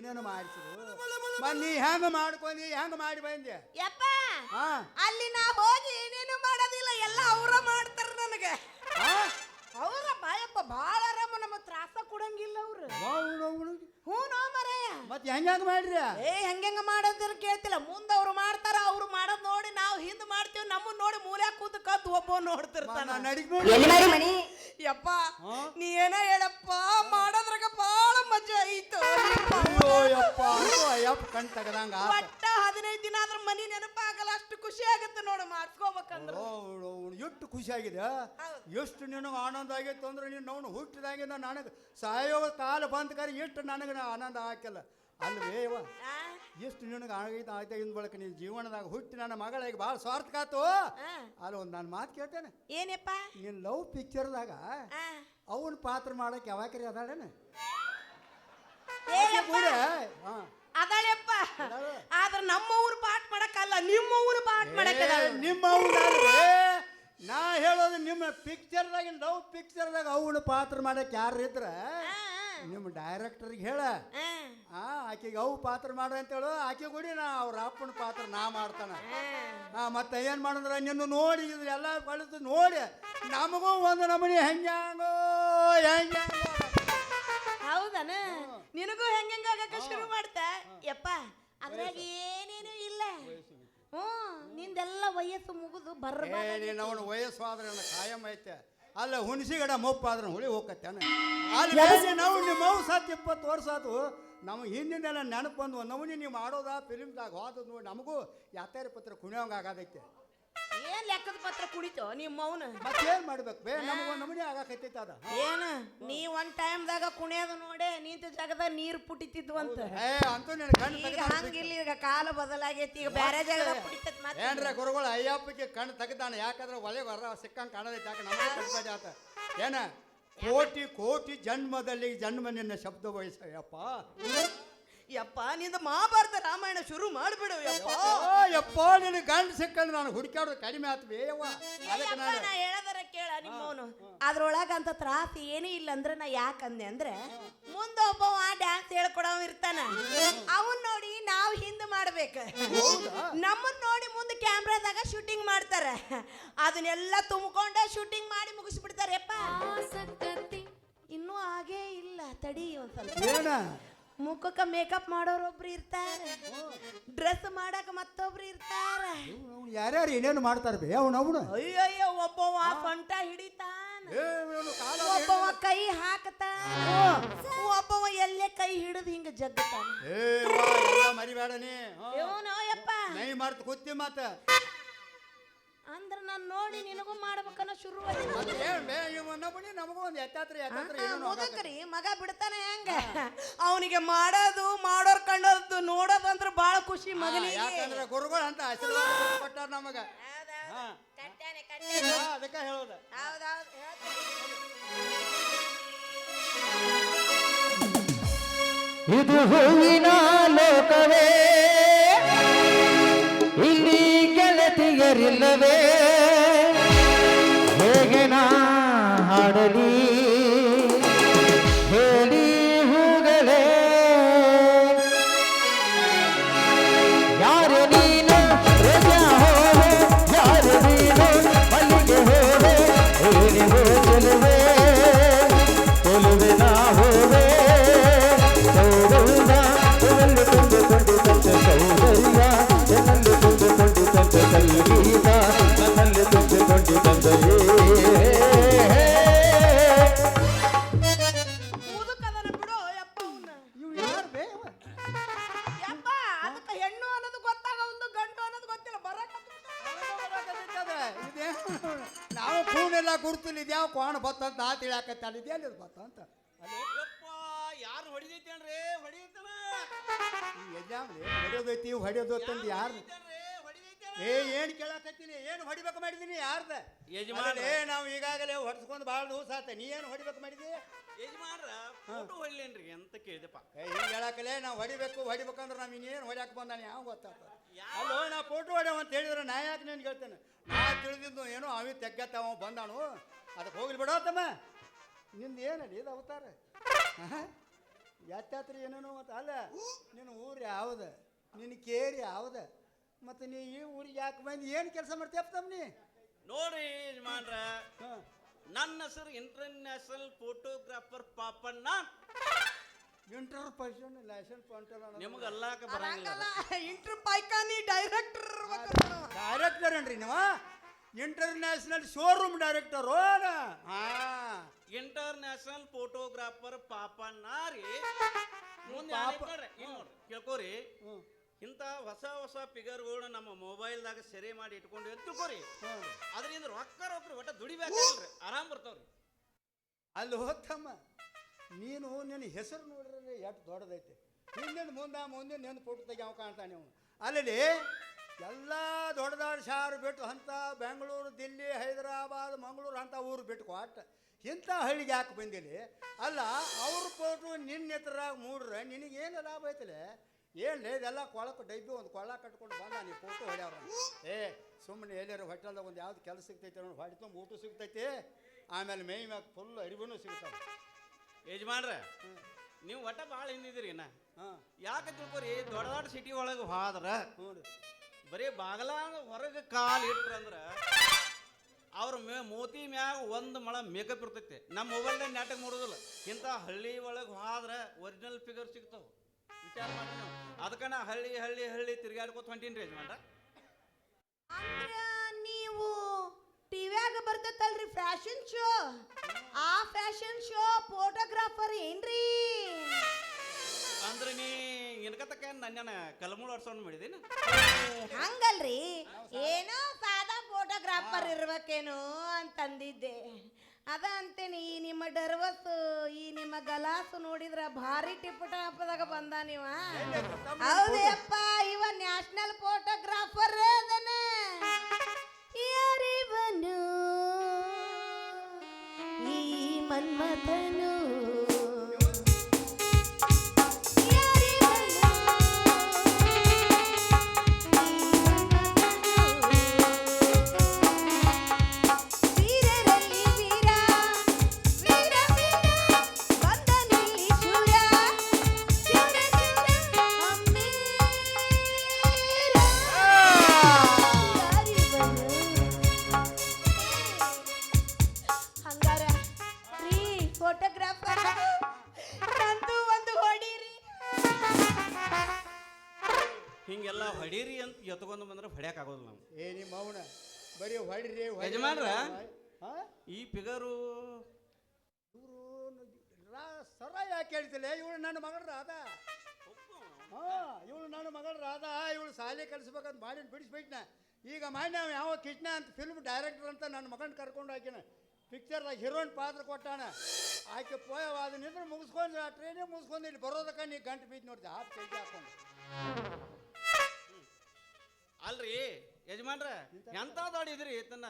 ಏನೇನು ಮಾಡಿಸಿದ್ರು ಮತ್ ನೀ ಹೆಂಗ ಮಾಡ್ಕೊಂಡಿ ಹೆಂಗ ಮಾಡಿ ಬಂದೆ? ಯಪ್ಪ ಹಾ. ಅಲ್ಲಿ ನಾ ಹೋಗಿ ಏನೇನು ಮಾಡೋದಿಲ್ಲ ಎಲ್ಲ ಅವ್ರ ಮಾಡ್ತಾರ ನನಗೆ. ಅವರ ಬಾಯಪ್ಪ ತ್ರಾಸ ಕೊಡಂಗಿಲ್ಲ ಅವ್ರು. ಹ್ಞೂ ನೋ ಮರೆಯ. ಮತ್ತೆ ಹೆಂಗ ಹೆಂಗ ಮಾಡ್ರಿ? ಏ ಹೆಂಗ ಮಾಡೋದ್ರ ಕೇಳ್ತಿಲ್ಲ. ಮುಂದೆ ಅವ್ರು ಮಾಡ್ತಾರ ಅವ್ರು ಮಾಡೋದ್ ನೋಡಿ ನಾವು ಹಿಂದ್ ಮಾಡ್ತೀವಿ ನಮ್ಮನ್ನ ನೋಡಿ ಮೂಲೆ ಕೂತ್ ಕತ್ ಒಬ್ಬ ನೋಡ್ತಿರ್ತಾನ. ಮನಿ ಯಪ್ಪ? ನೀ ಏನ ಹೇಳಪ್ಪ? ಮಾಡೋದ್ರಾಗ ಬಾಳ ಮಜಾ ಐತು. ಅಯ್ಯೋ ಯಪ್ಪ ಅಯ್ಯೋ ಯಪ್ಪ ಕಣ್ ತೆಗದಂಗ ಆತ. ಒಟ್ಟ ಹದಿನೈದು ದಿನ ಆದ್ರ ಮನಿ ನೆನಪಾಗಲ್ಲ. ಅಷ್ಟು ಖುಷಿ ಆಗತ್ತೆ ನೋಡು ಮಾಡ್ಕೋಬೇಕಂದ್ರೆ ಎಷ್ಟು ಖುಷಿ ಆಗಿದೆ. ಎಷ್ಟು ನಿನಗೆ ಆನಂದ ಆಗಿತ್ತು ಅಂದ್ರೆ ನೀನು ಅವನು ಹುಟ್ಟಿದಾಗಿಂದ ನನಗೆ ಸಾಯೋ ಕಾಲ ಬಂದ ಕರೆ ಎಷ್ಟು ನನಗೆ ಆನಂದ ಹಾಕಿಲ್ಲ. ಅಲ್ವೇ ಇವ ಎಷ್ಟು ನಿನಗೆ ಆಗೈತೆ ಆಯ್ತಾಗಿಂದ ಬಳಕ ನೀನು ಜೀವನದಾಗ ಹುಟ್ಟಿ ನನ್ನ ಮಗಳಿಗೆ ಭಾಳ ಸ್ವಾರ್ಥ ಕಾತು ಅಲ್ಲಿ ಒಂದು ನಾನು ಮಾತು ಕೇಳ್ತೇನೆ. ಏನಪ್ಪ? ನಿನ್ನ ಲವ್ ಪಿಕ್ಚರ್ದಾಗ. ಅವನ ಪಾತ್ರ ಮಾಡಕ್ಕೆ ಯಾವಾಕರಿ ಅದಾಳೇನ? ಅದಾಳೆಪ್ಪ! ಆದ್ರ ನಮ್ಮ ಊರು ಪಾಠ ಮಾಡಕ್ಕಲ್ಲ ನಿಮ್ಮ ಊರು ಪಾಠ ಮಾಡಕ್ಕೆ ನಿಮ್ಮ ಅವ್ನಲ್ವೇ? ನಾ ಹೇಳೋದು ನಿಮ್ಮ ಪಿಕ್ಚರ್ದಾಗ ಲವ್ ಪಿಕ್ಚರ್ದಾಗ ಅವನ ಪಾತ್ರ ಮಾಡಕ್ಕೆ ಯಾರು ಇದ್ರ? ನಿಮ್ಮ ಡೈರೆಕ್ಟರ್ಗೆ ಹೇಳ. ಆ ಆಕೆಗೆ ಅವು ಪಾತ್ರ ಮಾಡು ಅಂತ ಹೇಳು. ಆಕೆ ಕೊಡಿ ನಾ ಅವ್ರ ಅಪ್ಪನ ಪಾತ್ರ ನಾ ಮಾಡ್ತಾನ. ಹಾ. ಮತ್ತೆ ಏನು ಮಾಡಿದ್ರ? ನಿನ್ನ ನೋಡಿ ಇದು ಎಲ್ಲ ಕಳಿತು ನೋಡಿ. ನಮಗೂ ಒಂದು ನಮೂನಿ ಹೆಂಗ್ಯಾಂಗೋ ಹೆಂಗ್ಯಾಂಗೋ. ಹೌದನ? ನಿನಗೂ ಹೆಂಗೆ ಶುರು ಮಾಡ್ತಾ? ಯಪ್ಪ ಅದ್ರಾಗ ಏನೇನು ಇಲ್ಲ. ಹ್ಞೂ ನಿಂದೆಲ್ಲ ವಯಸ್ಸು ಮುಗಿದು ಬರ್ಬ ನೀನು ಅವನು ವಯಸ್ಸು ಆದ್ರೆ ನನ್ನ ಕಾಯಂ ಐತೆ. ಅಲ್ಲ ಹುಣಸಿಗಡ ಮೋಪ್ ಆದ್ರೆ ಹುಳಿ ಹೋಗತ್ತೆ ಅಲ್ಲಿ ನಾವು ನಿಮ್ಮ ಸತ್ತು ಇಪ್ಪತ್ತು ವರ್ಷ ಆತು ನಮ್ಮ ಹಿಂದಿನೆಲ್ಲ ನೆನಪು ಬಂದು ನಮೂನಿ ನೀವು ಮಾಡೋದಾ ಫಿಲಿಮ್ದಾಗ ಹೋದದ್ದು ನೋಡಿ ನಮಗೂ ಯಾತಾರಿ ಪತ್ರ ಕುಣಿಯೋಂಗ ಆಗದೈತೆ. ಏನ್ ಲೆಕ್ಕದ ಪತ್ರ ಕುಡಿತೋ ನಿಮ್ಮ ಮೌನ? ಏನ್ ಮಾಡ್ಬೇಕು? ಬೇ ನಮಗೊಂದು ನಮೂನಿ ಆಗಾಕತ್ತೈತೆ ಅದ. ಏನ? ನೀ ಒಂದ್ ಟೈಮ್ದಾಗ ಕುಣಿಯೋದು ನೋಡೆ ನಿಂತ ಜಾಗದಾಗ ನೀರು ಪುಟಿತಿದ್ವು ಅಂತ. ಏ ಅಂತೂ ನಿನ್ನ ಕಣ್ಣು ಈಗ ತೆಗ್ದಾನ ಹಂಗಿಲ್ಲ ಈಗ ಕಾಲ ಬದಲಾಗೈತಿ ಈಗ ಬೇರೆ ಜಾಗದಾಗ ಪುಡಿತತ್ ಮತ್ತೆ ಏನ್ರ ಗುರುಗಳು ಅಯ್ಯಪ್ಪಗೆ ಕಣ್ಣು ತೆಗ್ದಾನ ಯಾಕಂದ್ರೆ ಒಲೆ ಹೊರ ಸಿಕ್ಕಂಗೆ ಕಾಣದೈತೆ ಯಾಕೆ ಕಟ್ಬೇಡಿ ಆತ ಏನ? ಕೋಟಿ ಕೋಟಿ ಜನ್ಮದಲ್ಲಿ ಜನ್ಮ ನಿನ್ನ ಶಬ್ದ ವಯಸ್ಸಯ್ಯಪ್ಪ ಯಪ್ಪ ನಿಂದ ಮಹಾಭಾರತ ರಾಮಾಯಣ ಶುರು ಮಾಡ್ಬಿಡು ಯಪ್ಪ. ಯಪ್ಪ ನಿನ್ನ ಗಂಡ ಸಿಕ್ಕಂದ್ರೆ ನಾನು ಹುಡುಕಾಡೋದು ಕಡಿಮೆ ಆತ್ವಿ ಅದಕ್ಕೆ ಯಪ್ಪ, ನಾನು ನಾ ಹೇಳದರ ಕೇಳ ನಿಮ್ಮವನು. ಅದ್ರೊಳಗ ಅಂತ ತ್ರಾಸ ಏನೂ ಇಲ್ಲ ಅಂದ್ರೆ ನಾ ಯಾಕಂದೆ ಅಂದ್ರೆ ಮುಂದೆ ಒಬ್ಬವ ಡ್ಯಾನ್ಸ್ ಹೇಳ್ಕೊಡವ ಇರ್ತಾನ. ಅವನ್ ನೋಡಿ ನಾವು ಹಿಂದೆ ಮಾಡ್ಬೇಕು. ನಮ್ಮನ್ ನೋಡಿ ಮುಂದೆ ಕ್ಯಾಮ್ರಾದಾಗ ಶೂಟಿಂಗ್ ಮಾಡ್ತಾರ. ಅದನ್ನೆಲ್ಲ ತುಂಬಿಕೊಂಡೆ ಶೂಟಿಂಗ್ ಮಾಡಿ ಮುಗಿಸ್ಬಿಡ್ತಾರೆ ಯಪ್ಪ. ಇನ್ನೂ ಹಾಗೇ ಇಲ್ಲ ತಡಿ ಒಂದ್ ಸ್ವಲ್ಪ. ಏನ? ಮುಖಕ್ಕೆ ಮೇಕಪ್ ಮಾಡೋರು ಒಬ್ರು ಇರ್ತಾರೆ. ಡ್ರೆಸ್ ಮಾಡಕ್ ಮತ್ತೊಬ್ರು ಇರ್ತಾರೆ. ಯಾರ್ಯಾರು ಏನೇನು ಮಾಡ್ತಾರೆ ಬೇ ಅವ್ನು ಅವನು. ಅಯ್ಯಯ್ಯೋ ಒಬ್ಬವ ಸೊಂಟ ಹಿಡಿತಾನ. ಒಬ್ಬವ ಕೈ ಹಾಕತಾನ. ಒಬ್ಬವ ಎಲ್ಲೇ ಕೈ ಹಿಡಿದು ಹಿಂಗ ಜಗ್ಗತಾನ ಏ ವಾ, ಎಲ್ಲ ಮರಿಬೇಡ ನೀ. ಹಾ. ಇವನು ಯಪ್ಪ. ನೈ ಮಾಡ್ತು ಕೂತಿ ಮತ್ತ. ಅಂದ್ರ ನಾನು ನೋಡಿ ನಿನಗೂ ಮಾಡ್ಬೇಕನ್ನ ಶುರು ಮತ್ತೆ ಏನ್ ಬೇ ಇವ ನಮಗೂ ಒಂದು ಎತ್ತಾತ್ರ ಎತ್ತಾತ್ರ ಮುದಕ್ರಿ ಮಗ ಬಿಡ್ತಾನೆ ಹೆಂಗ? ಅವನಿಗೆ ಮಾಡೋದು ಮಾಡೋರ್ ಕಂಡದ್ದು ನೋಡೋದಂದ್ರ ಬಾಳ ಖುಷಿ ಮಗನಿಗೆ. ಯಾಕಂದ್ರೆ ಗುರುಗಳು ಅಂತ ಆಶೀರ್ವಾದ ಕೊಟ್ಟಾರ ನಮಗ. ಅದಕ್ಕೆ ಹೇಳೋದು. ಹೌದೌದು. ಇದು ಹೂವಿನ ಲೋಕವೇ. ಇಲ್ಲಿ ಗೆಳತಿಯರಿಲ್ಲವೇ. ಬತ್ತಂತ ತಡಿದೆ ಅಲ್ಲಿ ಇದೇನು ಅಂತ? ಯಪ್ಪ ಯಾರು ಹೊಡಿದೈತೇನ್ರಿ ಹೊಡಿತಾನ ಹೊಡಿಯೋದೈತಿ ಹೊಡಿಯೋದು ಅಂತಂದು ಯಾರು ಏ ಏನು ಕೇಳಾಕತ್ತೀನಿ? ಏನು ಹೊಡಿಬೇಕು ಮಾಡಿದೀನಿ ಯಾರ್ದ? ಯಜಮಾನ್ರ. ಏ ನಾವು ಈಗಾಗಲೇ ಹೊಡ್ಸ್ಕೊಂಡು ಭಾಳ ದಿವಸ ಆತ. ನೀ ಏನು ಹೊಡಿಬೇಕು ಮಾಡಿದಿ? ಯಜಮಾನ್ರ ಫೋಟೋ ಹೊಡ್ಲೇನ್ರಿ ಅಂತ ಕೇಳಿದೆಪ್ಪ. ಏ ಹಿಂಗೆ ಹೇಳಕಲೇ ನಾವು ಹೊಡಿಬೇಕು ಹೊಡಿಬೇಕಂದ್ರೆ ನಾವು ಇನ್ನೇನು ಹೊಡ್ಯಾಕ ಬಂದಾನೆ? ಯಾವ ಗೊತ್ತಾತ? ಅಲ್ಲೋ ನಾ ಫೋಟೋ ಹೊಡೆವ ಅಂತ ಹೇಳಿದ್ರೆ ನಾ ಯಾಕೆ ನಿನ್ ಹೇಳ್ತೇನೆ? ನಾ ತಿಳಿದಿದ್ದು ಏನೋ ಅವಿ ತೆಗ್ಗತ್ತವ ಬಂದಾನು? ಅದಕ್ಕೆ ಹೋಗ್ಲಿ ಬಿಡೋತಮ್ಮ ನಿಂದು ಏನಡಿ ಇದು ಅವತಾರ? ಎತ್ತಾತ್ರಿ ಏನೇನೋ ಮತ್ತು ಅಲ್ಲ ನಿನ್ನ ಊರು ಯಾವ್ದು? ನಿನ್ನ ಕೇರಿ ಯಾವ್ದು? ಮತ್ತು ನೀ ಈ ಊರಿಗೆ ಯಾಕೆ ಬಂದು? ಏನು ಕೆಲಸ ಮಾಡ್ತೀಯಪ್ಪ ತಮ್ಮನಿ ನೋಡಿ ಯಜಮಾನ್ರ ನನ್ನ ಹೆಸರು international photographer Papanna. Inter person ಪಂಟಲ್ಲ ನಿಮಗೆ ಅಲ್ಲಾಕ ಬರಂಗಿಲ್ಲ ಇಂಟರ್ ಪೈಕಾನಿ ಡೈರೆಕ್ಟರ್ ಡೈರೆಕ್ಟರ್ ಏನ್ರಿ ನೀವು? ಇಂಟರ್ನ್ಯಾಷನಲ್ ಶೋರೂಮ್ ಡೈರೆಕ್ಟರ್ ಆ ಇಂಟರ್ನ್ಯಾಷನಲ್ ಫೋಟೋಗ್ರಾಫರ್ ಪಾಪಣ್ಣ ರೀ ಮುಂದೆ ಪಾಪ- ನೋಡ್ರಿ ಇಲ್ಲಿ ನೋಡ್ರಿ ಕೇಳ್ಕೋರಿ. ಇಂಥ ಹೊಸ ಹೊಸ ಫಿಗರ್ಗಳನ್ನ ನಮ್ಮ ಮೊಬೈಲ್ದಾಗ ಸೆರೆ ಮಾಡಿ ಇಟ್ಕೊಂಡು ಎತ್ತುಕೋರಿ ಅದರಿಂದ ರೊಕ್ಕ ರೊಕ್ಕ ಒಟ್ಟ ದುಡಿಬೇಕಲ್ರಿ. ಆರಾಮ್ ಬರ್ತಾವ್ರಿ. ಅಲ್ಲಿ ಹೋಗ್ತಮ್ಮ ನೀನು ನಿನ್ನ ಹೆಸರು ನೋಡಿದ್ರೆ ಎಷ್ಟು ದೊಡ್ಡದೈತೆ. ಹಿಂದಿನ ಮುಂದೆ ಮುಂದೆ ನಿನ್ನ ಫೋಟೋ ತೆಗಿಯವ ಕಾಣ್ತಾನೆ ಅವನು. ಅಲ್ಲಿ ಎಲ್ಲ ದೊಡ್ಡ ದೊಡ್ಡ ಶಾರು ಬಿಟ್ಟು ಅಂತ ಬೆಂಗಳೂರು ದಿಲ್ಲಿ ಹೈದರಾಬಾದ್ ಮಂಗಳೂರು ಅಂತ ಊರು ಬಿಟ್ಟು ಕೊಟ್ಟ. ಇಂಥ ಹಳ್ಳಿಗೆ ಯಾಕೆ ಬಂದಿಲಿ? ಅಲ್ಲ ಅವ್ರ ಕೊಟ್ಟು ನಿನ್ನ ಎತ್ತರಾಗ ಮೂಡ್ರೆ ನಿನಗೇನು ಲಾಭ ಐತಲೆ? ಏನು ಇದೆಲ್ಲ ಕೊಳಕ್ಕೆ ಡೈಬಿ ಒಂದು ಕೊಳ ಕಟ್ಕೊಂಡು ಬಂದ ನೀ ಫೋಟೋ ಹೊಡ್ಯಾವ್ರ ಏ ಸುಮ್ಮನೆ ಎಲ್ಲಾರು ಹೋಟೆಲ್ದಾಗ ಒಂದು ಯಾವ್ದು ಕೆಲಸ ಸಿಗ್ತೈತೆ ನೋಡಿ ಹೊಟ್ಟೆ ತುಂಬ ಊಟ ಸಿಗ್ತೈತಿ. ಆಮೇಲೆ ಮೈ ಮ್ಯಾಗ ಫುಲ್ ಅರಿವೂ ಸಿಗ್ತಾವೆ. ಯಜಮಾನ್ರೆ ನೀವು ಒಟ್ಟ ಭಾಳ ಹಿಂದಿದ್ರಿ ನಾ ಹಾಂ. ಯಾಕೆ ತಿಳ್ಕೊರಿ ದೊಡ್ಡ ದೊಡ್ಡ ಸಿಟಿ ಒಳಗೆ ಹೋದ್ರೆ ಹ್ಞೂ ರೀ. ಬರೀ ಬಾಗಲ ಹೊರಗೆ ಕಾಲು ಇಟ್ರಂದ್ರ ಅವ್ರ ಮೇ ಮೋತಿ ಮ್ಯಾಗ ಒಂದು ಮಳ ಮೇಕಪ್ ಇರ್ತೈತಿ. ನಮ್ಮ ಮೊಬೈಲ್ದಾಗ ನಾಟಕ ಮಾಡೋದಿಲ್ಲ. ಇಂಥ ಹಳ್ಳಿ ಒಳಗೆ ಹೋದ್ರೆ ಒರಿಜಿನಲ್ ಫಿಗರ್ ಸಿಗ್ತಾವೆ. ವಿಚಾರ ಮಾಡಿ ನಾವು. ಹಳ್ಳಿ ಹಳ್ಳಿ ಹಳ್ಳಿ ತಿರ್ಗಾಡ್ಕೊತ ಹೊಂಟೀನಿ ರೀ ನೀವು ನೀವು ಟಿವ್ಯಾಗ ಬರ್ತೈತಲ್ರಿ ಫ್ಯಾಷನ್ ಶೋ? ಆ ಫ್ಯಾಷನ್ ಶೋ ಫೋಟೋಗ್ರಾಫರ್ ಏನ್ರಿ? ಅಂದ್ರೆ ನೀ ಇನ್ಕತಕ್ಕ ನನ್ನ ಕಲ್ಮೂಳ ಆಡ್ಸೋಣ ಮಾಡಿದೀನಿ ಹಂಗಲ್ರಿ. ಏನೋ ಸಾದಾ ಫೋಟೋಗ್ರಾಫರ್ ಇರ್ಬೇಕೇನೋ ಅಂತಂದಿದ್ದೆ. ಅದ ಅಂತೇನಿ ಈ ನಿಮ್ಮ ಡರ್ವಸ್ ಈ ನಿಮ್ಮ ಗಲಾಸು ನೋಡಿದ್ರ ಭಾರಿ ಟಿಪ್ ಹಬ್ಬದಾಗ ಬಂದ ನೀವ. ಹೌದಪ್ಪ ಇವ ನ್ಯಾಷನಲ್ ಫೋಟೋಗ್ರಾಫರ್ ಅದನ. ಯಾರಿವನು? ಈ ಮನ್ಮಥನು ಶಾಲೆ ಕಲಿಸ್ಬೇಕಂತ ಮಾಡಿ ಬಿಡಿಸ್ಬಿಟ್ನ. ಈಗ ಮಾಡಿ ನಾವು ಯಾವ ಕೃಷ್ಣ ಅಂತ ಫಿಲ್ಮ್ ಡೈರೆಕ್ಟರ್ ಅಂತ ನನ್ನ ಮಗನ ಕರ್ಕೊಂಡು ಹಾಕಿನ. ಪಿಕ್ಚರ್ದಾಗ ಹೀರೋಯಿನ್ ಪಾತ್ರ ಕೊಟ್ಟಾನ. ಆಕೆ ಪೋಯ ಅದು ನಿಂದ್ರೆ ಮುಗಿಸ್ಕೊಂಡು ಆ ಟ್ರೈನೇ ಮುಗಿಸ್ಕೊಂಡು ಇಲ್ಲಿ ಬರೋದಕ್ಕೆ ನೀ ಗಂಟು ಬೀಜ್ ನೋಡಿದೆ ಆ ಕೈಗೆ ಹಾಕೊಂಡು. ಅಲ್ರಿ ಯಜಮಾನ್ರ ಎಂತ? ದೊಡ್ಡಿದ್ರಿ ತನ್ನ?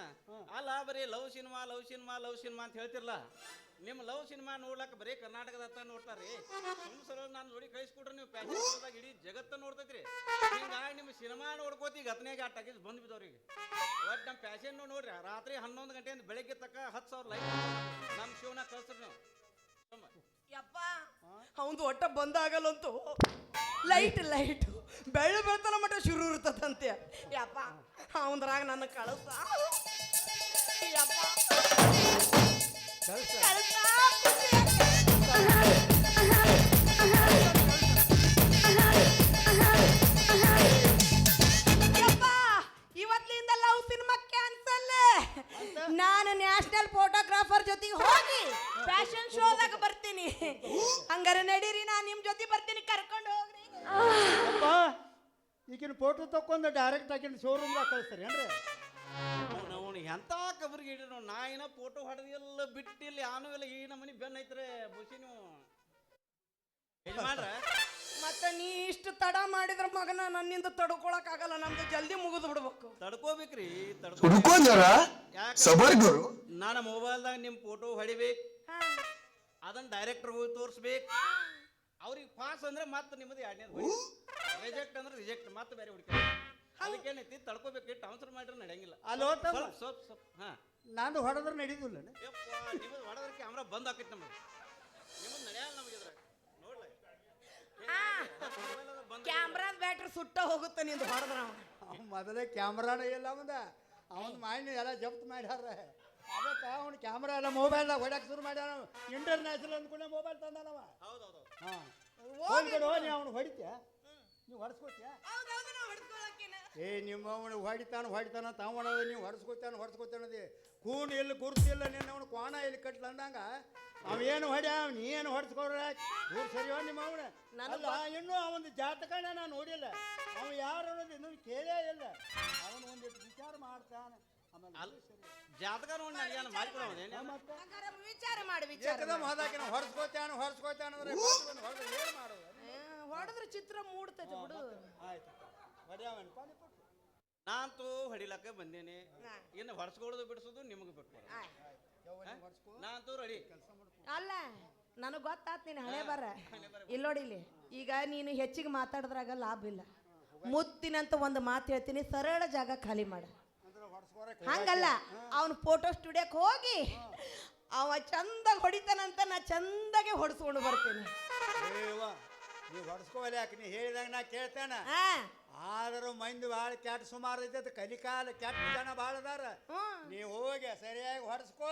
ಅಲ್ಲ ಬರೀ love cinema love cinema love cinema ಅಂತ ಹೇಳ್ತಿರಲ್ಲ ನಿಮ್ಮ ಲವ್ ಸಿನಿಮಾ ನೋಡ್ಲಕ್ಕ ಬರೀ ಕರ್ನಾಟಕದ ಹತ್ತ ನೋಡ್ತಾರ್ರಿ. ಸುಮ್ ಸಲ ನಾನು ನೋಡಿ ಕಳಿಸ್ಕೊಟ್ರೆ ನೀವು ಪ್ಯಾಶನ್ದಾಗ ಇಡೀ ಜಗತ್ತ ನೋಡ್ತೈತ್ರಿ. ಹಿಂಗಾಗಿ ನಿಮ್ಮ ಸಿನಿಮಾ ನೋಡ್ಕೋತಿ ಈಗ ಹತ್ತನೇಗೆ ಆ ಟಗೀಸ್ ಬಂದು ಬಿದ್ದವ್ರಿಗೆ ಒಟ್ಟು ನಮ್ಮ ಪ್ಯಾಸೇಜ್ ನೋಡ್ರಿ ರಾತ್ರಿ ಹನ್ನೊಂದು ಗಂಟೆಯಿಂದ ಬೆಳಗ್ಗೆ ತಕ್ಕ ಹತ್ತು ಸಾವಿರ ಲೈಕ್ ನಮ್ಮ ಶಿವನ ಕಳ್ಸ್ರಿ ನೀವು. ಯಪ್ಪ ಅವಂದು ಒಟ್ಟ ಬಂದಾಗಲ್ಲಂತೂ ಲೈಟ್ ಲೈಟ್ ಬೆಳ್ಳು ಬೆಳ್ತಾನ ಮಟ್ಟ ಶುರು ಇರ್ತದಂತೆ. ಯಪ್ಪ ಅವಂದ್ರಾಗ ನನ್ನ ಕಳಸ. ಯಪ್ಪ ಯಪ್ಪ. ಇವತ್ತಿನಿಂದ ಲವ್ ಸಿನಿಮಾ ಕ್ಯಾನ್ಸಲ್ ನಾನು ನ್ಯಾಷನಲ್ ಫೋಟೋಗ್ರಾಫರ್ ಜೊತೆಗೆ ಹೋಗಿ ಫ್ಯಾಷನ್ ಶೋದಾಗ ಬರ್ತೀನಿ. ಹಂಗಾರೆ ನಡೀರಿ, ನಾನು ನಿಮ್ಮ ಜೊತೆ ಬರ್ತೀನಿ, ಕರ್ಕೊಂಡು ಹೋಗ್ರಿ. ಈಗಿನ ಫೋಟೋ ತಕ್ಕೊಂಡು ಡೈರೆಕ್ಟ್ ಆಕಿನ ಶೋರೂಮ್ದಾಗ ಕಳಿಸ್ತಾರೆ ಏನ್ರಿ? ಬರಿಗೆ ಹಿಡಿದ್ರು ನಾ ಫೋಟೋ ಹೊಡೆದು ಎಲ್ಲ ಬಿಟ್ಟು ಇಲ್ಲಿ ಆನು ಇಲ್ಲ ಈ ನಮ್ಮನೆ ಬೆನ್ನ ಐತ್ರೆ ಬುಸಿ ನೀವು. ಇದು ಮಾಡ್ರ? ಮತ್ತೆ ನೀ ಇಷ್ಟು ತಡ ಮಾಡಿದ್ರ ಮಗನ ನನ್ನಿಂದ ತಡ್ಕೊಳಕ್ ಆಗಲ್ಲ ನಮ್ದು ಜಲ್ದಿ ಮುಗಿದು ಬಿಡ್ಬೇಕು. ತಡ್ಕೋಬೇಕ್ರಿ ನಾನ ಹುಡ್ಕೊಂಡ್ರ ಮೊಬೈಲ್ದಾಗ ನಿಮ್ಮ ಫೋಟೋ ಹೊಡಿಬೇಕು. ಅದನ್ನ ಡೈರೆಕ್ಟರ್ ಹೋಗಿ ತೋರಿಸ್ಬೇಕು. ಅವ್ರಿಗೆ ಪಾಸ್ ಅಂದ್ರೆ ಮತ್ತೆ ನಿಮ್ಮದು ಎರಡನೇದು ರಿಜೆಕ್ಟ್ ಅಂದ್ರೆ ರಿಜೆಕ್ಟ್ ಮತ್ತೆ ಬೇರೆ ಹುಡುಕ ಅದಕ್ಕೇನೈತಿ? ತಡ್ಕೋಬೇಕು ಟ್ರಾನ್ಸ್ಫರ್ ಮಾಡಿದ್ರೆ ನಡೆಯಂಗಿಲ್ಲ. ಅಲ್ಲಿ ಹೋಗ್ತಾವ ಸ್ವಲ್ಪ ಸ್ವಲ್ಪ ಸ್ವಲ್ಪ ಹಾಂ. ನಾನು ಹೊಡೆದ್ರೆ ನಡೀದಿಲ್ಲ ಯಪ್ಪ ನಿಮ್ಮದು ಹೊಡೆದ್ರೆ ಕ್ಯಾಮ್ರಾ ಬಂದ್ ಆಕೈತಿ ನಮಗೆ. ನಿಮ್ಮದು ನಡೆಯಲ್ಲ ನಮಗೆ ಇದ್ರಾಗ. ನೋಡ್ಲ? ಕ್ಯಾಮ್ರಾದ ಬ್ಯಾಟ್ರಿ ಸುಟ್ಟ ಹೋಗುತ್ತೆ ನಿಂದು ಹೊಡೆದ್ರ ಅವ್ನು ಮೊದಲೇ ಕ್ಯಾಮ್ರಾನೇ ಇಲ್ಲ ಅವಂದ. ಅವನ ಮಾಡಿ ಎಲ್ಲ ಜಪ್ತ್ ಮಾಡ್ಯಾರ. ಅದಕ್ಕೆ ಅವ್ನು ಕ್ಯಾಮ್ರಾ ಎಲ್ಲ ಮೊಬೈಲ್ ಹೊಡ್ಯಾಕ ಶುರು ಮಾಡ್ಯಾನ. ಇಂಟರ್ನ್ಯಾಷನಲ್ ಅಂದ್ಕೊಂಡೆ ಮೊಬೈಲ್ ತಂದಾನವ ಹೌದೌದು ಹಾಂ. ಹೋಗ್ಬಿಡು ನೀ ಅವ್ನು ಹೊಡಿತ್ಯಾ? ನೀವು ಹೊಡ್ಸ್ಕೊತ್ಯಾ? ಏ ನಿಮ್ಮ ಅವನು ಹೊಡಿತಾನ ಹೊಡಿತಾನ ತಾವಣ ನೀವು ಹೊಡ್ಸ್ಕೊತಾನ ಹೊಡ್ಸ್ಕೊತಾನದಿ ಕೂಣ್ ಎಲ್ಲಿ ಗುರುತಿಲ್ಲ ನಿನ್ನವನು ಕೋಣ ಎಲ್ಲಿ ಕಟ್ಲ ಅಂದಂಗ? ಅವೇನು ಹೊಡ್ಯ? ನೀ ಏನು ಹೊಡ್ಸ್ಕೊಡ್ರ? ಇವ್ರು ಸರಿಯೋ ನಿಮ್ಮ ಅವನ ಅಲ್ಲ ಇನ್ನೂ ಅವನ ಜಾತಕನ ನಾನು ನೋಡಿಲ್ಲ. ಅವ ಯಾರು ಅನ್ನೋದು ಇನ್ನೂ ಕೇಳೇ ಇಲ್ಲ. ಅವನು ಒಂದಿಷ್ಟು ವಿಚಾರ ಮಾಡ್ತಾನೆ. ಜಾತಕ ನೋಡಿ ನನಗೇನು ವಿಚಾರ ಮಾಡಿ ವಿಚಾರ ಏಕದಮ್ ಹೋದಾಕಿನ ಹೊಡ್ಸ್ಕೊತಾನ ಹೊಡ್ಸ್ಕೊತಾನ ಅಂದ್ರೆ ಹೊಡೆದ್ರೆ ಏನು ಮಾಡೋದು? ಹೊಡದ್ರ ಚಿತ್ರ ಮೂಡ್ತೈತೆ ಬಿಡು. ಆಯ್ತು. ನಾನಂತೂ ಹೊಡಿಲಕ್ಕ ಬಂದೇನೆ. ಇನ್ನು ಹೊಡ್ಸ್ಕೊಳ್ಳೋದು ಬಿಡಿಸೋದು ನಿಮಗೆ ಬಿಟ್ಟು ನಾಂತೂ ರೆಡಿ. ಅಲ್ಲ ನನಗೆ ಗೊತ್ತಾತ್ ನೀನು ಹಣೆ ಬರ. ಇಲ್ಲಿ ನೋಡಿಲಿ ಈಗ ನೀನು ಹೆಚ್ಚಿಗೆ ಮಾತಾಡಿದ್ರಾಗ ಲಾಭ ಇಲ್ಲ. ಮುತ್ತಿನಂತ ಒಂದು ಮಾತು ಹೇಳ್ತೀನಿ ಸರಳ ಜಾಗ ಖಾಲಿ ಮಾಡ. ಹಂಗಲ್ಲ ಅವನು ಫೋಟೋ ಸ್ಟುಡಿಯೋಕ್ಕೆ ಹೋಗಿ ಅವ ಚಂದಾಗ ಹೊಡಿತಾನಂತ ನಾ ಚಂದಾಗೆ ಹೊಡ್ಸ್ಕೊಂಡು ಬರ್ತೀನಿ. ಏವ ನೀವು ನೀ ಹೇಳಿದಾಗ ನಾ ಕೇಳ್ತೇನೆ? ಹಾ. ಆದರೂ ಮಂದಿ ಭಾಳ ಕೆಟ್ಟ ಸುಮಾರು ಐತೆ ಕಲಿಕಾಲ ಕೆಟ್ಟ ಜನ ಭಾಳ ಅದಾರ. ನೀ ಹೋಗಿ ಸರಿಯಾಗಿ ಹೊರಸ್ಕೋ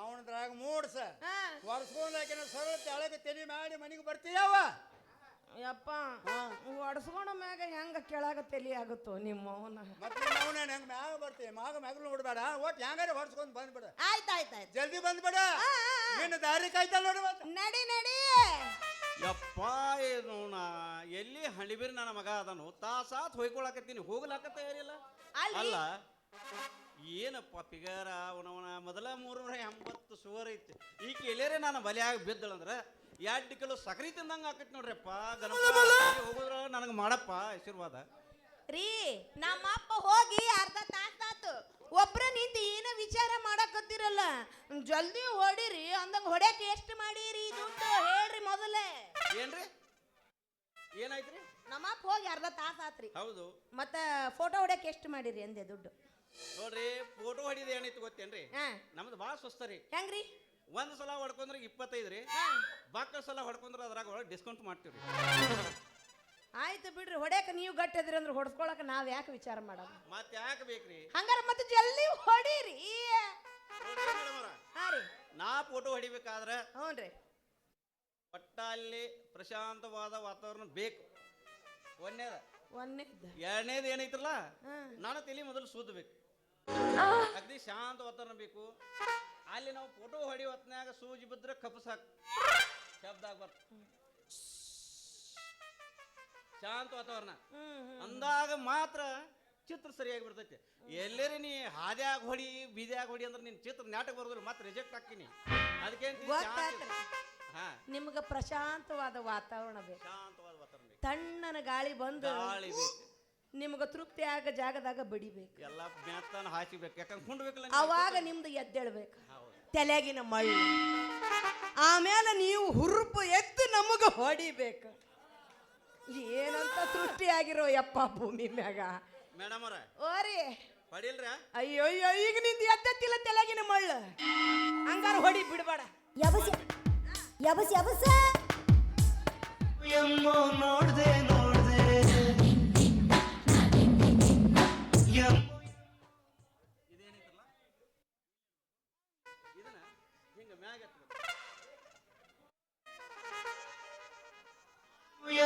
ಅವನದ್ರಾಗ ಮೂಡ್ಸ. ಹಾ. ಹೊಡ್ಸ್ಕೊಂಡಾಕಿನ ಸರಳ ತೆಳಗ ತೆಲಿ ಮಾಡಿ ಮನೆಗೆ ಬರ್ತೀಯವ ಯಪ್ಪ ಹೊಡ್ಸ್ಕೊಂಡ ಮ್ಯಾಗ ಹೆಂಗ ಕೆಳಗ ತಲಿ ಆಗುತ್ತೋ ನಿಮ್ಮ ಅವನ ಮತ್ತೆ ಅವನ ಹೆಂಗ ಮ್ಯಾಗ ಬರ್ತೀವಿ ಮ್ಯಾಗ ಮ್ಯಾಗಲು ನೋಡ್ಬೇಡ. ಒಟ್ಟು ಹೆಂಗಾರ ಹೊಡ್ಸ್ಕೊಂಡ್ ಬಂದ್ಬಿಡ. ಆಯ್ತಾಯ್ತಾಯ್ತು ಆಯ್ತು ಆಯ್ತು. ಜಲ್ದಿ ಬಂದ್ಬಿಡ. ನಿನ್ನ ದಾರಿ ಕಾಯ್ತಲ್ಲ ನೋಡಿ ನಡಿ ನಡಿ. ಯಪ್ಪ ಏನು ನಾ ಎಲ್ಲಿ ಹಣಿಬಿರಿ ನನ್ನ ಮಗ ಅದನು? ತಾಸಾತ್ ಹೊಯ್ಕೊಳಕತ್ತೀನಿ ಹೋಗ್ಲಾಕ ತಯಾರಿಲ್ಲ ಅಲ್ಲಿ- ಏನಪ್ಪ ಪಿಗರ ಅವನವನ ಮೊದಲ ಮೂರ್ನೂರ ಎಂಬತ್ತು ಸುವರ್ ಐತಿ. ಈಗ ಎಲ್ಲೇರೆ ನಾನು ಬಲಿಯಾಗಿ ಬಿದ್ದಳಂದ್ರೆ ಎರಡು ಕಿಲೋ ಸಕ್ರಿ ತಿಂದಂಗೆ ಆಕೈತಿ ನೋಡ್ರಪ್ಪ ಗಣಪ ಹೋಗುದ್ರ ನನಗೆ ಮಾಡಪ್ಪ ಆಶೀರ್ವಾದ. ರೀ ನಮ್ಮ ಅಪ್ಪ ಹೋಗಿ ಅರ್ಧ ಒಬ್ರ ನಿಂತು ಏನು ವಿಚಾರ ಮಾಡಕತ್ತಿರಲ್ಲ? ಜಲ್ದಿ ಹೊಡಿರಿ ಅಂದಂಗ ಹೊಡ್ಯಾಕ ಎಷ್ಟು ಮಾಡೀರಿ ದುಡ್ಡು? ಹೇಳ್ರಿ ಮೊದಲೇ. ಏನ್ರಿ? ಏನಾಯ್ತ್ರಿ? ನಮ್ಮ ಅಪ್ಪ ಹೋಗಿ ಅರ್ಧ ತಾಸ ಆತ್ರಿ. ಹೌದು. ಮತ್ತೆ ಫೋಟೋ ಹೊಡ್ಯಾಕ ಎಷ್ಟು ಮಾಡಿರಿ ಅಂದೆ ದುಡ್ಡು? ನೋಡ್ರಿ ಫೋಟೋ ಹೊಡಿದ ಏನೈತಿ ಗೊತ್ತೇನ್ರಿ? ಹಾ. ನಮ್ದು ಭಾಳ ಸುಸ್ತರಿ ಹೆಂಗ್ರಿ? ಒಂದ್ ಸಲ ಹೊಡ್ಕೊಂಡ್ರೆ ಇಪ್ಪತ್ತೈದು ರೀ. ಹಾ. ಬಾಕ ಸಲ ಹೊಡ್ಕೊಂಡ್ರೆ ಅದ್ರಾಗ ಡಿಸ್ಕೌಂಟ್ ಮಾಡ್ತೀವಿ ಆಯ್ತು ಬಿಡ್ರಿ ಹೊಡ್ಯಾಕ ನೀವು ಗಟ್ಟಿದ್ರಿ ಅಂದ್ರೆ ಹೊಡ್ಕೊಳಕ ನಾವ್ ಯಾಕೆ ವಿಚಾರ ಮಾಡೋದು? ಮತ್ತೆ ಯಾಕೆ ಬೇಕ್ರಿ? ಹಂಗಾರ ಮತ್ತೆ ಜಲ್ದಿ ಹೊಡೀರಿ. ನೋಡ್ರಿ ಹಾ ರೀ. ನಾ ಫೋಟೋ ಹೊಡಿಬೇಕಾದ್ರೆ ಹ್ಞೂನ್ರಿ ಒಟ್ಟ ಅಲ್ಲಿ ಪ್ರಶಾಂತವಾದ ವಾತಾವರಣ ಬೇಕು. ಒಂದೇದ ಒಂದೇದ ಎರಡನೇದು ಏನೈತ್ರಲ್ಲ? ನಾನು ತಲೆ ಮೊದಲು ಸೂದ್ಬೇಕು ಅಗ್ದಿ ಶಾಂತ ವಾತಾವರಣ ಬೇಕು. ಅಲ್ಲಿ ನಾವು ಫೋಟೋ ಹೊಡಿ ಹೊತ್ನ್ಯಾಗ ಸೂಜಿ ಬಿದ್ರೆ ಕಪ್ಪು ಸಾಕು. ಶಬ್ದ ಬರ್ತ ಶಾಂತ ವಾತಾವರಣ. ಅಂದಾಗ ಮಾತ್ರ ಚಿತ್ರ ಸರಿಯಾಗಿ ಬರ್ತೈತಿ. ಎಲ್ಲರಿ ನೀ ಹಾದ್ಯಾಗ ಹೊಡಿ ಬೀದ್ಯಾಗ ಹೊಡಿ ಅಂದ್ರೆ ನಿನ್ ಚಿತ್ರ ನಾಟಕ ಬರೋದಿಲ್ಲ ಮತ್ತೆ ರಿಜೆಕ್ಟ್ ಹಾಕ್ತೀನಿ. ಅದಕ್ಕೆ ನಿಮ್ಗೆ ಪ್ರಶಾಂತವಾದ ವಾತಾವರಣ ಬೇಕು. ಶಾಂತವಾದ ವಾತಾವರಣ ಬೇಕು. ತಣ್ಣನ ಗಾಳಿ ಬಂದು ಗಾಳಿ ಬೇಕು. ನಿಮ್ಗೆ ತೃಪ್ತಿ ಆಗ ಜಾಗದಾಗ ಬಡಿಬೇಕು. ಎಲ್ಲ ಮ್ಯಾತ್ತಾನ ಹಾಸಿಬೇಕು ಯಾಕಂದ್ರೆ ಕುಂಡ್ಬೇಕಲ್ಲ ನೀವು. ಅವಾಗ ನಿಮ್ದು ಎದ್ದೇಳ್ಬೇಕು. ಹೌದು. ತಲೆಗಿನ ಮಳ್ಳು. ಆಮೇಲೆ ನೀವು ಹುರುಪು ಎದ್ದು ನಮಗೆ ಹೊಡಿಬೇಕು. ಏನಂತ ಸೃಷ್ಟಿಯಾಗಿರೋ ಯಪ್ಪ ಭೂಮಿ ಮ್ಯಾಗ. ಮೇಡಮ್ ಅವ್ರ ಓರಿ. ಹೊಡಿಲ್ರ ಅಯ್ಯೋ ಅಯ್ಯೋ ಈಗ ನಿಂದು ಎತ್ತತ್ತಿಲ್ಲ ತಲೆಗಿನ ಮಳ್ಳು. ಹಂಗಾರ ಹೊಡಿ ಬಿಡಬೇಡ. ಯಬಸ್ ಯಬಸ್ ಯಬಸ್. ಎಮ್ಮೋ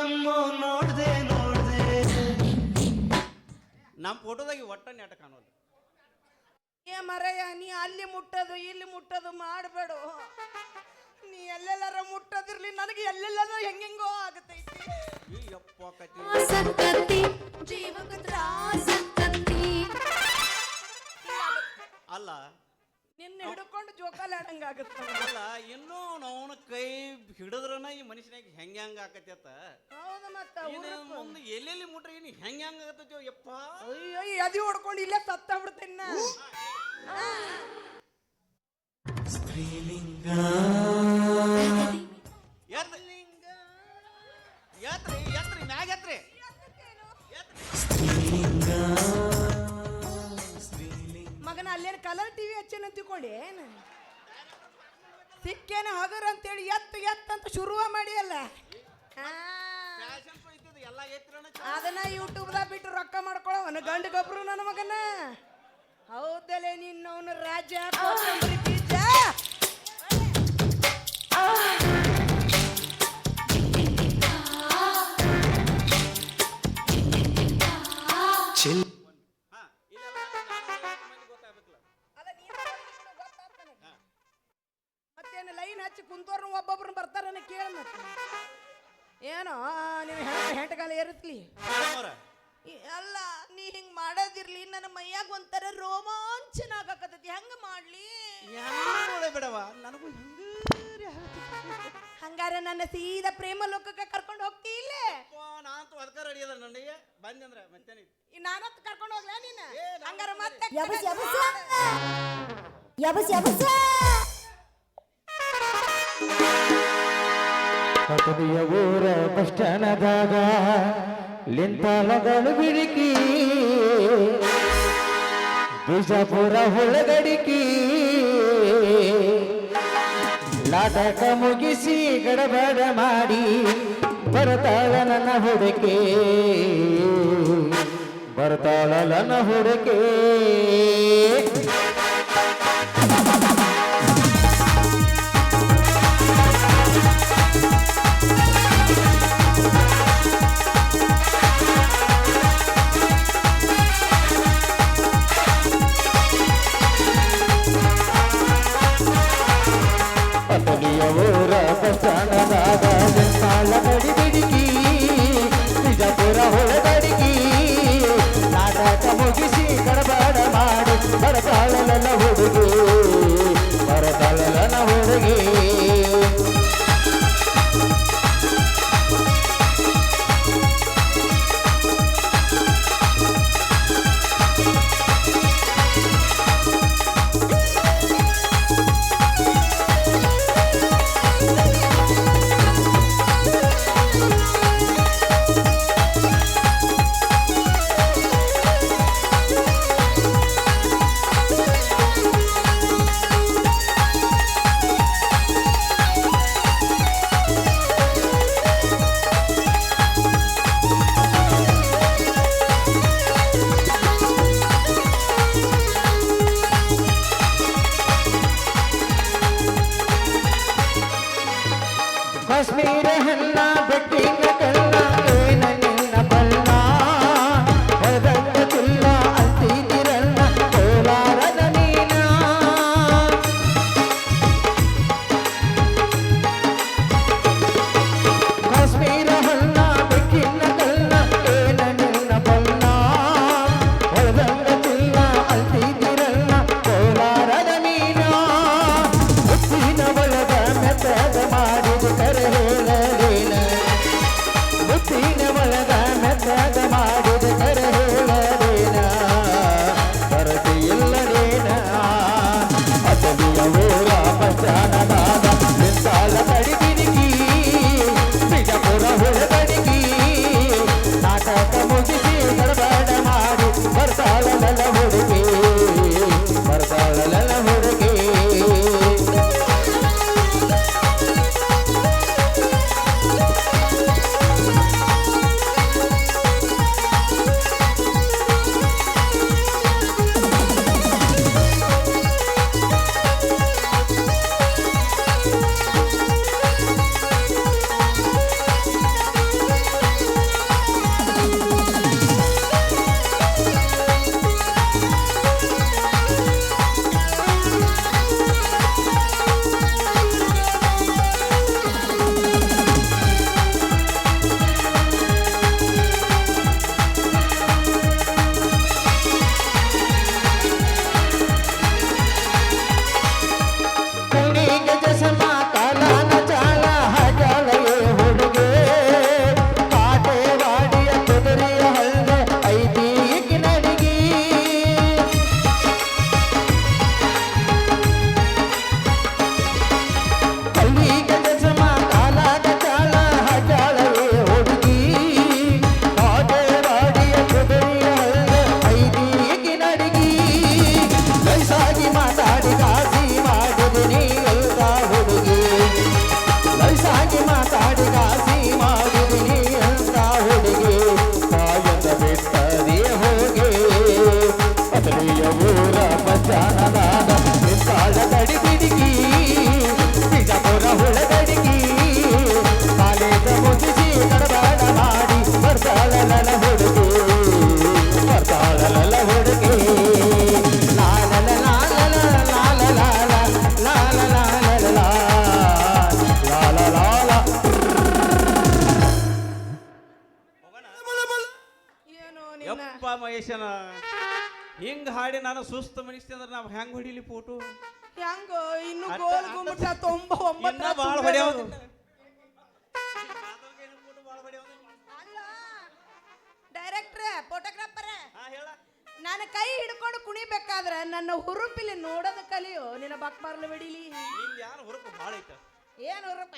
ಎಮ್ಮೋ ನೋಡ್ದೆ ನೋಡ್ದೆ. ನಮ್ಮ ಫೋಟೋದಾಗ ಒಟ್ಟ ನೆಟ ಕಾಣೋದು. ಏ ಮರಯ್ಯ ನೀ ಅಲ್ಲಿ ಮುಟ್ಟೋದು ಇಲ್ಲಿ ಮುಟ್ಟೋದು ಮಾಡಬೇಡು. ನೀ ಎಲ್ಲೆಲ್ಲಾರ ಮುಟ್ಟೋದಿರ್ಲಿ ನನಗೆ ಎಲ್ಲೆಲ್ಲಾರ ಹೆಂಗೆಂಗೋ ಆಗತೈತಿ. ಈ ಯಪ್ಪ ಅಲ್ಲ ನಿನ್ನ ಹಿಡ್ಕೊಂಡು ಜೋಕಾಲಿ ಆಡಂಗ ಆಗುತ್ತೆ. ಅಲ್ಲ ಇನ್ನೂ ಅವನ ಕೈ ಹಿಡಿದ್ರನ ಈ ಮನುಷ್ಯನಾಗ ಹೆಂಗ ಹೆಂಗ ಆಕತಿ ಅತ್ತ? ಹೌದು ಮತ್ತ ಇನ್ನು ಮುಂದೆ ಎಲ್ಲೆಲ್ಲಿ ಮುಟ್ರಿ ಇನ್ನು ಹೆಂಗ ಹೆಂಗ ಆಗತ್ತೋ ಯಪ್ಪ? ಅಯ್ಯೋ ಈ ಎದಿ ಹೊಡ್ಕೊಂಡು ಇಲ್ಲೇ ಸತ್ತ ಬಿಡ್ತೀನಿ ನಾ. ಸ್ತ್ರೀಲಿಂಗ. ಸಿಕ್ಕೇನ ಹಗರ್ ಅಂತೇಳಿ ಎತ್ತ ಎತ್ತ ಅಂತ ಶುರುವ ಮಾಡಿ ಅಲ್ಲ ಹಾ ಎಲ್ಲ ಎತ್ತಿರಣ ಅದನ್ನ ಯೂಟ್ಯೂಬ್ದಾಗ ಬಿಟ್ಟು ರೊಕ್ಕ ಮಾಡ್ಕೊಳವನ ಗಂಡ ಗೊಬ್ಬರು ನನ್ನ ಮಗನ. ಹೌದಲೇ ನಿನ್ನವನು ರಾಜ ಕೊತ್ತಂಬರಿ ಬೀಜ. ಚಿಲ್ ಹಚ್ಚಿ ಕುಂತೋರ್ನ ಒಬ್ಬೊಬ್ರನ್ನ ಬರ್ತಾರನ ಕೇಳ ಮತ್ತೆ. ಏನೋ ನೀವು ಹೆಂಟಗಾಲ ಏರಿತ್ಲಿ ಅಲ್ಲ ನೀ ಹಿಂಗ್ ಮಾಡೋದಿರ್ಲಿ ನನ್ನ ಮೈಯಾಗ ಒಂಥರ ರೋಮಾಂಚನ ಆಗಕತ್ತೈತಿ ಹೆಂಗ ಮಾಡ್ಲಿ? ಬಿಡವ ನನಗೂ ಹಿಂಗ ಆಗ್ತೈತಿ. ಹಂಗಾರ ನನ್ನ ಸೀದಾ ಪ್ರೇಮ ಲೋಕಕ್ಕೆ ಕರ್ಕೊಂಡು ಹೋಗ್ತಿ ಇಲ್ಲೇ? ನಾನಂತೂ ಅದಕ್ಕೆ ರೆಡಿ ಅದ ನನಗೆ ಬಂದಂದ್ರೆ ಮತ್ತೇನಿ ಈ ನಾನತ್ ಕರ್ಕೊಂಡು ಹೋಗ್ಲಾ ನೀನು? ಏ, ನಾನು ಹಂಗಾರ ಮತ್ತೆ ಯಬಸ್ ಯಬಸ್ ಯಬಸ್ ಯಬಸ್ ಕಟದಿಯ ಊರ ಬಸ್ ಸ್ಟ್ಯಾಂಡದಾಗ ಲಿಂತಾಲಗಳು ಬಿಡಿಕಿ, ಬಿಜಾಪುರ ಹುಳಗಡಿಕಿ, ನಾಟಕ ಮುಗಿಸಿ ಗಡಬಡ ಮಾಡಿ ಬರ್ತಾಳ ನನ್ನ ಹುಡುಕೆ, ಬರ್ತಾಳ ನನ್ನ ಹುಡುಕಿ. ಹಿಂಗ್ ಸುಸ್ತ ಮನಿಸ್ತಿ ಅಂದ್ರೆ ನಾವು ಹೆಂಗ್ ಹೊಡಿಲಿ ಫೋಟೋ ಹೆಂಗ ಇನ್ನು ಗೋಲ್ ಗುಮ್ಮಟ ತೊಂಬ ಇನ್ನ ಭಾಳ ಹೊಡೆಯೋದು ಡೈರೆಕ್ಟ್ರೆ ಫೋಟೋಗ್ರಾಫರ್ ಹಾ ಹೇಳ. ನಾನು ಕೈ ಹಿಡ್ಕೊಂಡು ಕುಣಿಬೇಕಾದ್ರೆ ನನ್ನ ಹುರುಪಿಲಿ ನೋಡೋದು ಕಲಿಯೋ ನಿನ್ನ ಬಕ್ಬಾರ್ಲು ಬಿಡಿಲಿ. ಯಾರು ಹುರುಪು? ಭಾಳ ಐತ. ಏನು ಹುರುಪ?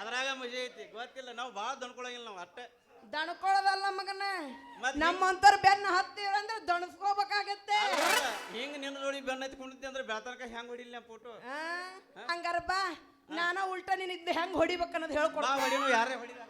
ಅದ್ರಾಗ ಮಜಾ ಐತಿ. ಗೊತ್ತಿಲ್ಲ ನಾವು ಭಾಳ ದೊಡ್ಕೊಳಂಗಿಲ್ಲ ನಾವು ಅಟ್ಟೆ. ದಣ್ಕೊಳ್ಳೋದಲ್ಲ ಮಗನ? ನಮ್ಮಂತರ ಬೆನ್ನ ಹತ್ತಿರಂದ್ರೆ ದಣಸ್ಕೋಬೇಕಾಗತ್ತೆ. ಹಿಂಗ ನಿನ್ನ ನೋಡಿ ಬೆನ್ನ ಹತ್ಕೊಂಡಿದ್ದೆ ಅಂದ್ರೆ ಬೆಳತನಕ ಹೆಂಗ್ ಹೊಡಿಲಿ ಫೋಟೋ ಹಂಗಾರಪ್ಪ ಹಂಗಾರ ಬಾ. ನಾನ ಉಲ್ಟಾ ನಿನ್ನ ಹೆಂಗ್ ಹೊಡಿಬೇಕನ್ನೋದು ಬಾ ಹೇಳ್ಕೊಡ ಹೊಡಿನು ಯಾರೇ ಹೊಡಿದ